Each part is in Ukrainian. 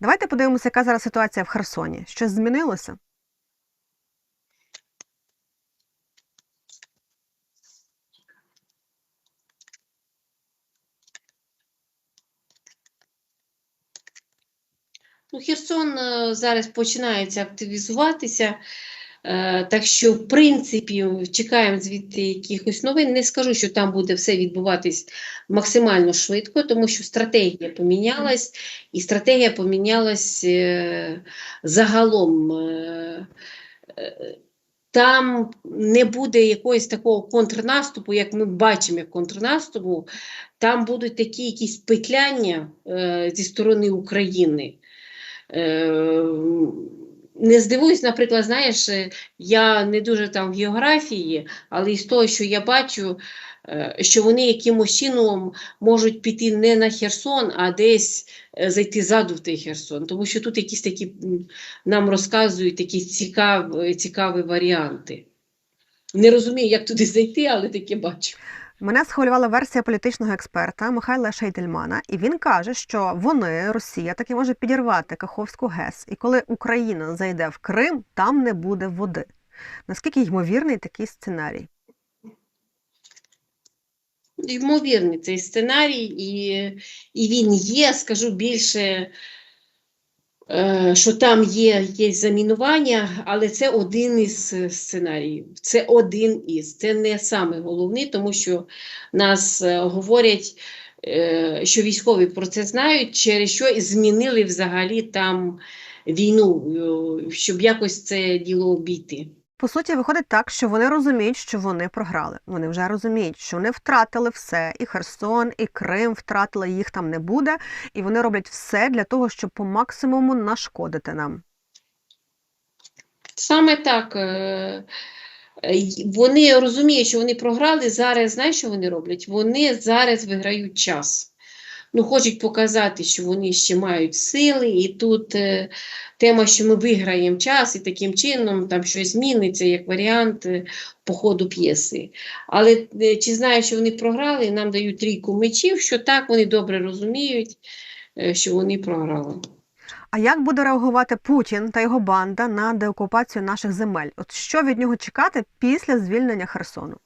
Давайте подивимося, яка зараз ситуація в Херсоні. Щось змінилося? Ну, Херсон е, зараз починається активізуватися, так що, в принципі, чекаємо звідти якихось новин. Не скажу, що там буде все відбуватись максимально швидко, тому що стратегія помінялась, і стратегія помінялась е, загалом. е, е, Там не буде якогось такого контрнаступу, як ми бачимо як контрнаступу, там будуть такі якісь петляння е, зі сторони України. Е, Не здивуюсь, наприклад, знаєш, е, я не дуже там в географії, але із того, що я бачу, е, що вони якимось чином можуть піти не на Херсон, а десь е, зайти ззаду в той Херсон. Тому що тут якісь такі нам розказують такі цікаві, цікаві варіанти. Не розумію, як туди зайти, але таке бачу. Мене схвилювала версія політичного експерта Михайла Шейтельмана, і він каже, що вони, Росія, таки може підірвати Каховську ГЕС, і коли Україна зайде в Крим, там не буде води. Наскільки ймовірний такий сценарій? Ймовірний цей сценарій, і, і він є, скажу більше, що там є, є замінування, але це один із е, сценаріїв. Це один із. Це не саме головний, тому що нас е, говорять, е, що військові про це знають, через що змінили взагалі там війну, е, щоб якось це діло обійти. По суті, виходить так, що вони розуміють, що вони програли. Вони вже розуміють, що вони втратили все, і Херсон, і Крим втратили, їх там не буде, і вони роблять все для того, щоб по максимуму нашкодити нам. Саме так. е, е, Вони розуміють, що вони програли. Зараз, знаєш, що вони роблять? Вони зараз виграють час. Ну, хочуть показати, що вони ще мають сили, і тут е, тема, що ми виграємо час, і таким чином там щось зміниться, як варіант е, по ходу п'єси. Але е, чи знаю, що вони програли, нам дають трійку мечів, що так, вони добре розуміють, е, що вони програли. А як буде реагувати Путін та його банда на деокупацію наших земель? От що від нього чекати після звільнення Херсону?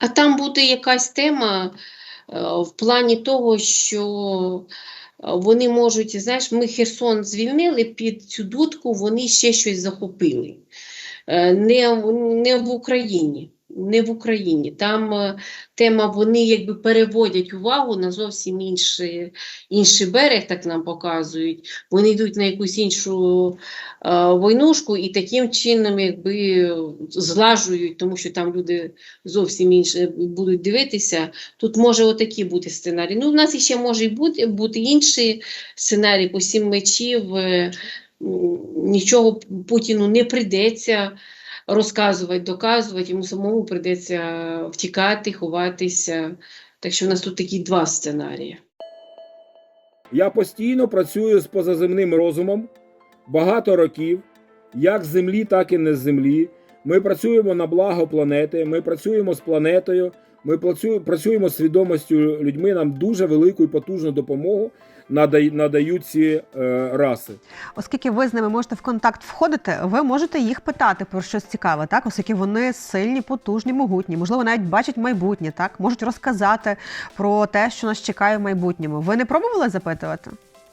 А там буде якась тема е, в плані того, що е, вони можуть, знаєш, ми Херсон звільнили під цю дудку, вони ще щось захопили. Е, Не, не в Україні. Не в Україні. Там е, тема, вони якби переводять увагу на зовсім інший, інший берег, так нам показують. Вони йдуть на якусь іншу е, войнушку і таким чином якби злажують, тому що там люди зовсім інше будуть дивитися. Тут може отакий бути сценарій. Ну, в нас ще може бути, бути інший сценарій по сім мечів. е, Нічого Путіну не прийдеться розказувати, доказувати, йому самому прийдеться втікати, ховатися. Так що в нас тут такі два сценарії. Я постійно працюю з позаземним розумом багато років, як з землі, так і не з землі. Ми працюємо на благо планети, ми працюємо з планетою, ми працюємо, з свідомістю людьми. Нам дуже велику і потужну допомогу надають ці е, раси. Оскільки ви з ними можете в контакт входити, ви можете їх питати про щось цікаве, так? Оскільки вони сильні, потужні, могутні, можливо, навіть бачать майбутнє, так можуть розказати про те, що нас чекає в майбутньому. Ви не пробували запитувати?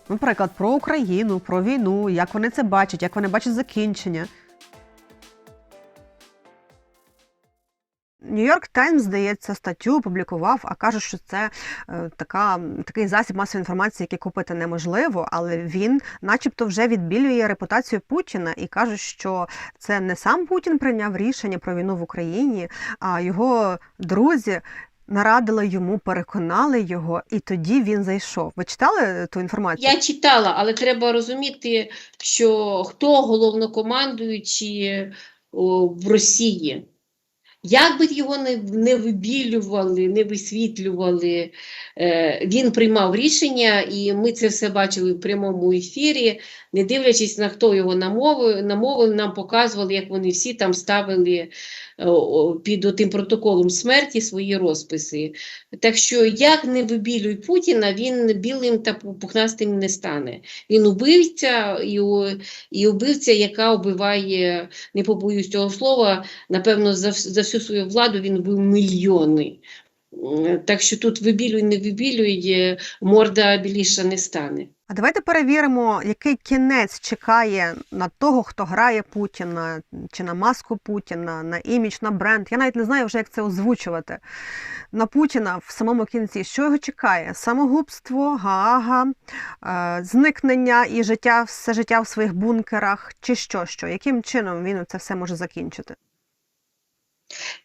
Наприклад, про Україну, про війну, як вони це бачать, як вони бачать закінчення. Нью-Йорк Таймс, здається, статтю опублікував, а каже, що це е, така, такий засіб масової інформації, який купити неможливо, але він, начебто, вже відбілює репутацію Путіна і каже, що це не сам Путін прийняв рішення про війну в Україні, а його друзі. Нарадили йому, переконали його, і тоді він зайшов. Ви читали ту інформацію? Я читала, але треба розуміти, що хто головнокомандуючий в Росії. Як би його не, не вибілювали, не висвітлювали, е, він приймав рішення, і ми це все бачили в прямому ефірі, не дивлячись на хто його намовив, намовив нам показували, як вони всі там ставили е, о, під тим протоколом смерті свої розписи. Так що, як не вибілюй Путіна, він білим та пухнастим не стане. Він убивця і, і убивця, яка вбиває, не побоюсь цього слова, напевно, за, за всю свою владу він вбив мільйони. Так що тут вибілюй, не вибілюй, е, морда біліша не стане. А давайте перевіримо, який кінець чекає на того, хто грає Путіна, чи на маску Путіна, на імідж, на бренд. Я навіть не знаю вже, як це озвучувати. На Путіна в самому кінці, що його чекає? Самогубство, Гаага, е, зникнення і життя, все життя в своїх бункерах, чи що, що? Яким чином він це все може закінчити?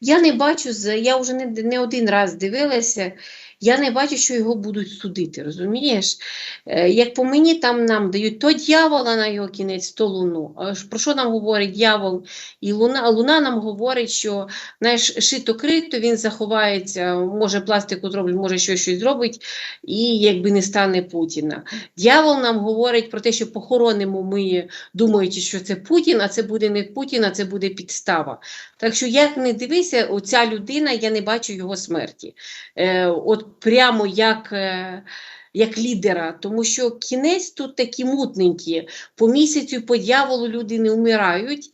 Я не бачу, я вже не, не один раз дивилася, я не бачу, що його будуть судити, розумієш? Е, Як по мені, там нам дають то дьявола на його кінець, то луну. Про що нам говорить дьявол і луна? Луна нам говорить, що знаєш, шито-крито, він заховається, може пластику зробить, може щось, щось зробить, і якби не стане Путіна. Дьявол нам говорить про те, що похоронимо ми, думаючи, що це Путін, а це буде не Путін, а це буде підстава. Так що, як не дивися, оця людина, я не бачу його смерті. Е, от прямо як, е, як лідера, тому що кінець тут такі мутненькі. По місяцю по дьяволу люди не вмирають.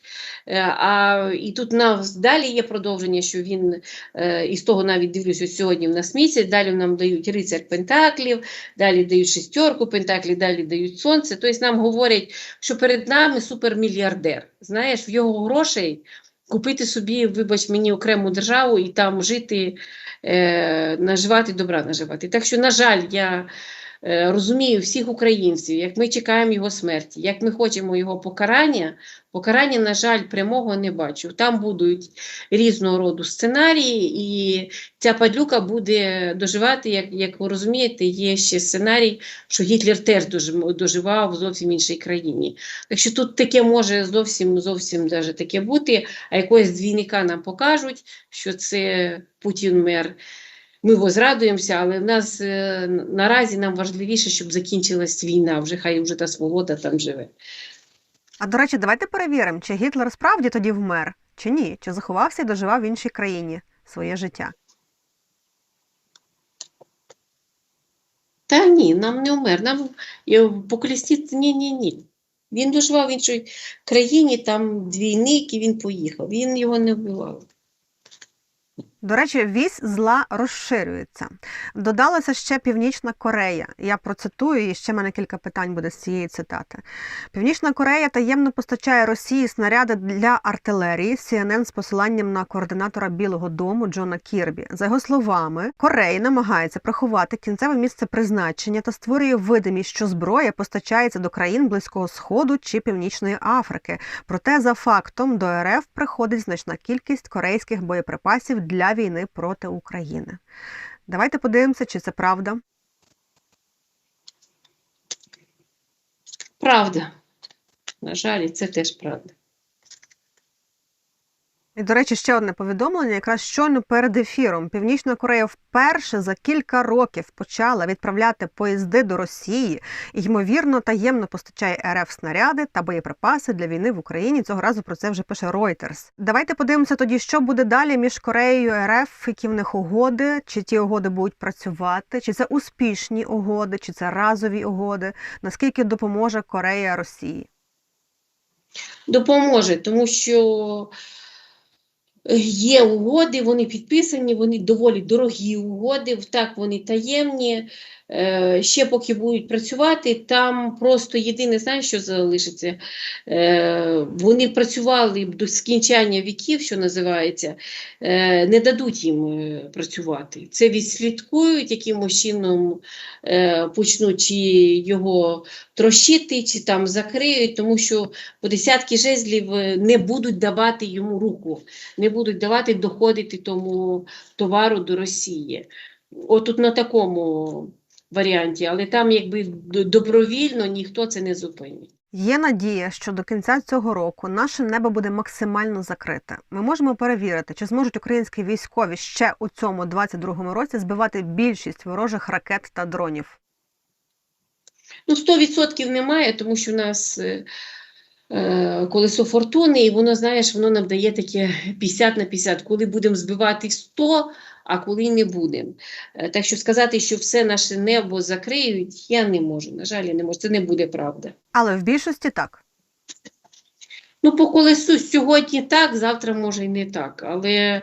Е, а, і тут нас далі є продовження, що він, е, і з того навіть дивлюся, сьогодні в нас місяць, далі нам дають рицар Пентаклів, далі дають шестерку Пентаклів, далі дають сонце. Тобто нам говорять, що перед нами супермільярдер. Знаєш, в його грошей купити собі, вибач мені, окрему державу і там жити, наживати, добра наживати. Так що, на жаль, я е, розумію всіх українців, як ми чекаємо його смерті, як ми хочемо його покарання, покарання, на жаль, прямого не бачу. Там будуть різного роду сценарії, і ця падлюка буде доживати, як, як ви розумієте, є ще сценарій, що Гітлер теж дожив- доживав в зовсім іншій країні. Так що тут таке може зовсім зовсім даже таке бути, а якогось двійника нам покажуть, що це Путін мер. Ми возрадуємося, але в нас е, наразі нам важливіше, щоб закінчилась війна. Вже хай вже та свобода там живе. А до речі, давайте перевіримо, чи Гітлер справді тоді вмер, чи ні, чи заховався і доживав в іншій країні своє життя. Та ні, нам не вмер. Нам е, по колісниці ні, ні, ні. Він доживав в іншій країні, там двійник, і він поїхав. Він його не вбивав. До речі, вісь зла розширюється. Додалася ще Північна Корея. Я процитую, і ще в мене кілька питань буде з цієї цитати. Північна Корея таємно постачає Росії снаряди для артилерії. CNN з посиланням на координатора Білого Дому Джона Кірбі. За його словами, Корея намагається приховати кінцеве місце призначення та створює видимість, що зброя постачається до країн Близького Сходу чи Північної Африки. Проте за фактом до РФ приходить значна кількість корейських боєприпасів для війни проти України. Давайте подивимося, чи це правда. Правда. На жаль, це теж правда. І, до речі, ще одне повідомлення. Якраз щойно перед ефіром Північна Корея вперше за кілька років почала відправляти поїзди до Росії і, ймовірно, таємно постачає РФ снаряди та боєприпаси для війни в Україні. Цього разу про це вже пише Reuters. Давайте подивимося тоді, що буде далі між Кореєю і РФ, які в них угоди, чи ті угоди будуть працювати, чи це успішні угоди, чи це разові угоди. Наскільки допоможе Корея Росії? Допоможе, тому що є угоди, вони підписані, вони доволі дорогі угоди, так вони таємні. Е, Ще поки будуть працювати, там просто єдине, знаєш, що залишиться. Е, Вони працювали до скінчання віків, що називається, е, не дадуть їм працювати. Це відслідкують, якимось чином почнуть чи його трощити, чи там закриють, тому що по десятки жезлів не будуть давати йому руку, не будуть давати доходити тому товару до Росії. Отут на такому варіанті, але там якби добровільно ніхто це не зупинить. Є надія, що до кінця цього року наше небо буде максимально закрите. Ми можемо перевірити, чи зможуть українські військові ще у цьому 22-му році збивати більшість ворожих ракет та дронів. Ну, 100% немає, тому що в нас е, колесо фортуни, і воно, знаєш, воно нам дає таке 50 на 50, коли будемо збивати 100, а коли не будемо. Е, так що сказати, що все наше небо закриють, я не можу. На жаль, я не можу. Це не буде правда. Але в більшості так. Ну, по колесу сьогодні так, завтра може і не так. Але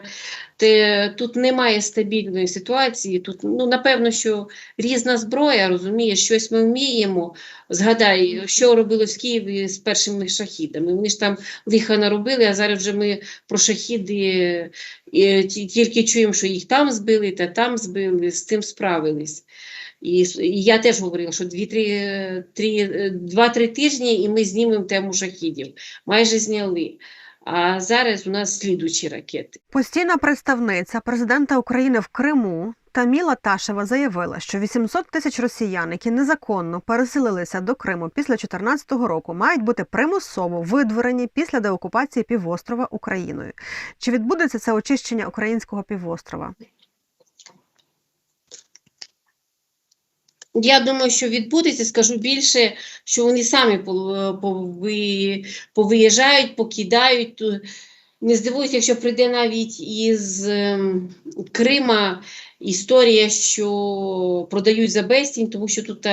те, тут немає стабільної ситуації. Тут, ну, напевно, що різна зброя, розумієш, щось ми вміємо. Згадай, що робили в Києві з першими шахідами. Вони ж там лиха наробили, а зараз вже ми про шахіди е, тільки чуємо, що їх там збили, та там збили, з цим справились. І, і я теж говорила, що 2-3 тижні і ми знімемо тему шахідів. Майже зняли. А зараз у нас слідучі ракети. Постійна представниця президента України в Криму Таміла Ташева заявила, що 800 тисяч росіян, які незаконно переселилися до Криму після 2014 року, мають бути примусово видворені після деокупації півострова Україною. Чи відбудеться це очищення українського півострова? Я думаю, що відбудеться, скажу більше, що вони самі повиїжджають, покидають. Не здивуюся, якщо прийде навіть із ем, Крима історія, що продають за безцінь, тому що тут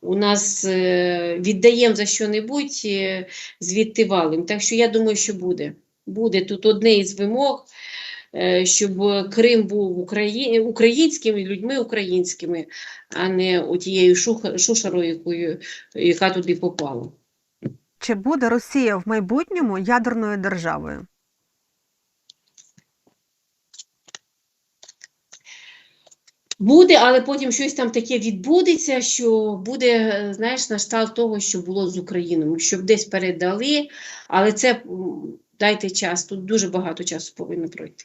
у нас е, віддаємо за що-небудь, е, звідти валим. Так що я думаю, що буде. Буде тут одне із вимог, е, щоб Крим був Украї... українським і людьми українськими, а не отією шуха- шушерою, яка туди попала. Чи буде Росія в майбутньому ядерною державою? Буде, але потім щось там таке відбудеться, що буде, е, знаєш, на кшталт того, що було з Україною, щоб десь передали, але це дайте час, тут дуже багато часу повинно пройти.